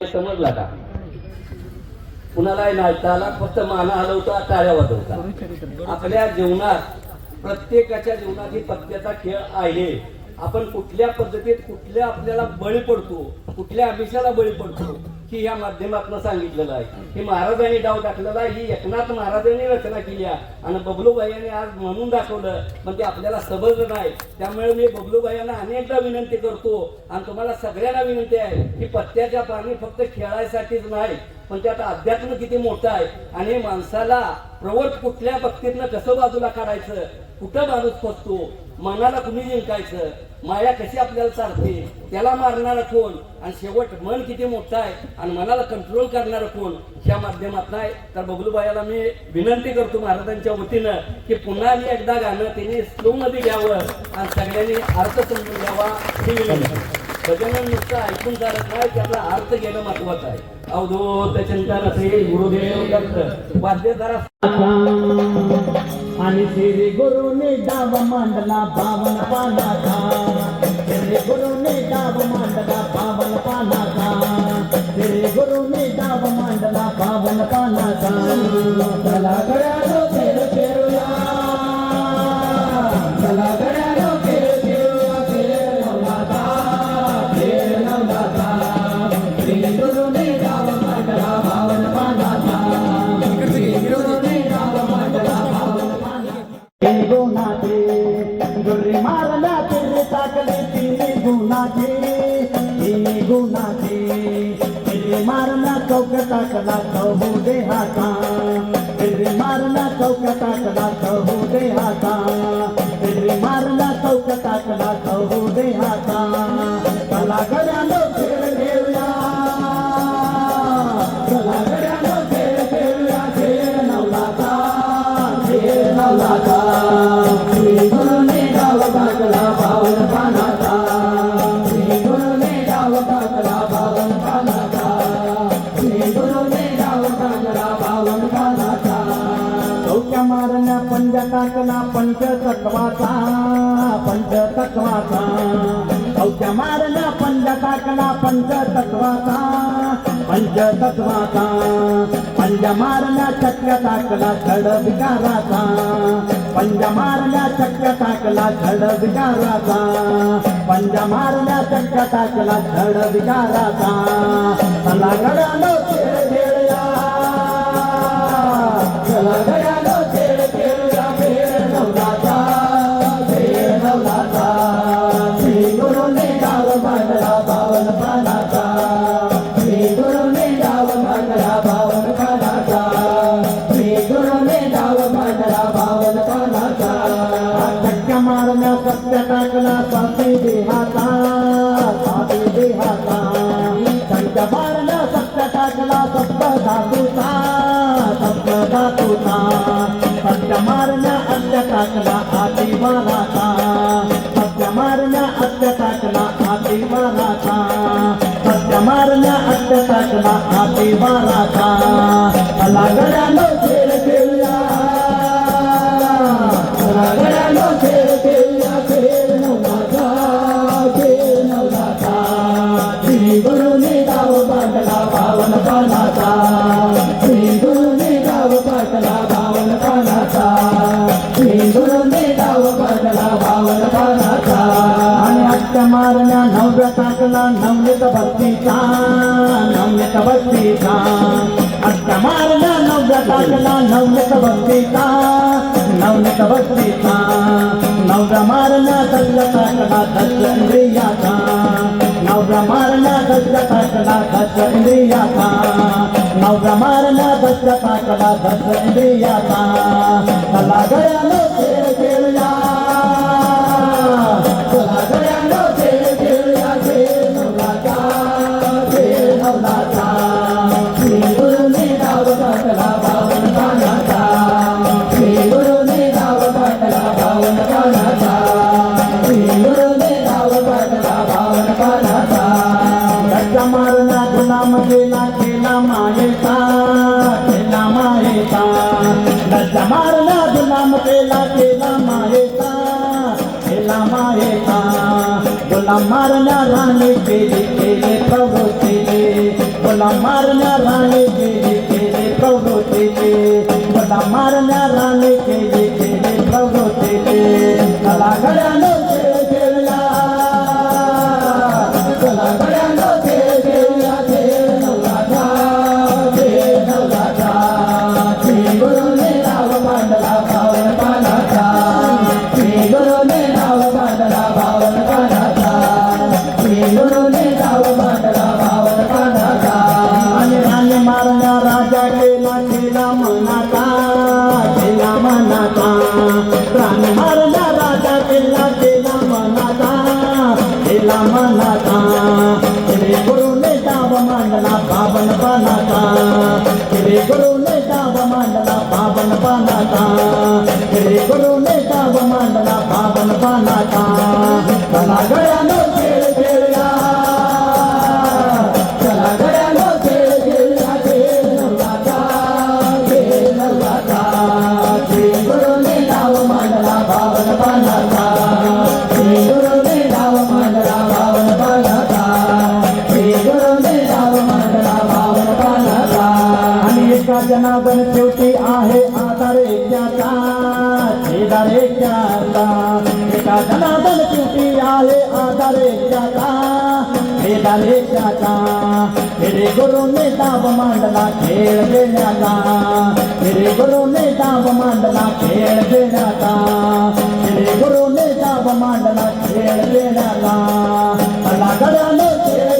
समजला का? कुणालाही नाचता आला फक्त माना हलवता टाळ्या वाजवता आपल्या जीवनात प्रत्येकाच्या जीवनात ही पत्त्याचा खेळ आहे. आपण कुठल्या पद्धतीत कुठल्या आपल्याला बळी पडतो कुठल्या अभिषाला बळी पडतो ही या माध्यमातून सांगितलेलं आहे. हे महाराजांनी डाव टाकलेला आहे. ही एकनाथ महाराजांनी रचना केली आहे. आणि बबलूबाई यांनी आज म्हणून दाखवलं पण ते आपल्याला समजलं नाही. त्यामुळे मी बबलूबाई यांना अनेकदा विनंती करतो आणि तुम्हाला सगळ्यांना विनंती आहे की पत्त्याच्या पाणी फक्त खेळायसाठीच नाही पण त्यात अध्यात्म किती मोठं आहे. आणि माणसाला प्रवर्त कुठल्या बाबतीतनं कसं बाजूला काढायचं? कुठं माणूस फसतो मनाला कुणी जिंकायचं? माया कशी आपल्याला चालते? त्याला मारणारा कोण? आणि शेवट मन किती मोठं आहे? आणि मनाला कंट्रोल करणारं कोण? ह्या माध्यमात आहे. तर बबलूबाईला मी विनंती करतो महाराजांच्या वतीनं की पुन्हा मी एकदा गाणं त्याने स्लोमध्ये घ्यावं. आणि सगळ्यांनी अर्थ समजून घ्यावा. ही विनंती. भजन नुसतं ऐकून चालत नाही त्याचा अर्थ घेणं महत्वाचं आहे. अवधूत चिंतन श्री गुरुदेव दत्त. वाद्यधारा आणि श्री गुरुने डाव मांडला बावन पानाचा श्री गुरुने डाव मांडला तिरी हे तिरी गुणाचे मारना चौकटा कला टाकला हो कहू दे हाता तिरी मारना चौकटा कला कहू हो दे हाता तिरी मारना चौकटा कला कहू हो दे हाता तत्वाचा चौक्या मारला पंच टाकला पंच तत्वाचा पंच तत्वाचा पंज मारण्या चक्र टाकला झड विकाराचा पंज मारण्या चक्र टाकला झड विकाराचा पंज मारण्या चक्र टाकला झड विकाराचा चला गड्यानो खेळ खेळूया चला गडा मारण्या सत्य टाकला स्वामी देहाचा स्वामी देहाचा संत मारला सत्य टाकला सप्त धातूचा सप्त धातूचा. सत्य मारला अत्य टाकला आधी माराचा सत्य मारला अत्य टाकला आधी माराचा सत्य मारण्या अद्य टाकला आधी माराचा चला गड्यानो खेळ खेळूया. चला गड्यानो खेळ मारण्या नव्य टाकला भक्तीचा नवनीत भक्तीचा हत्या मारण्या नव्य टाकला भक्तीचा नवनीत भक्तीचा नव्या मारण्या दल्ल टाकला दल्ल इंद्रियाचा. नवरा मारला दसरा टाकला दस इंद्रियाचा. नवरा मारला दसरा टाकला दस इंद्रियाचा. कला गड्यानो खेळ खेळूया मारला गुलाम केला केला मायेचा केला मायेचा गुलाम मारला राणी केली केले प्रभू केले मला मारण्या राणे केले केले प्रवृत्तीचे मला मारण्या राणे केले केले प्रवृत्तीचे मला गड्यानं खेळ खेळला मांडला पावन पानाचा. गुरु गुरुने नाव मांडला पावन पानाचा. कला गळ्यानं आणि शेवटी आहे आधारे त्याचा शेजारे त्याचा एका जनार्दन शेवटी आहे आधारे त्याचा शेजारे त्याचा मेरे गुरुने दाब मांडला खेळ देण्याचा. मेरे गुरुने दाब मांडला खेळ देण्याचा. मेरे गुरुने दाब मांडला खेळ देण्याचा. मला गड्यानं खेळ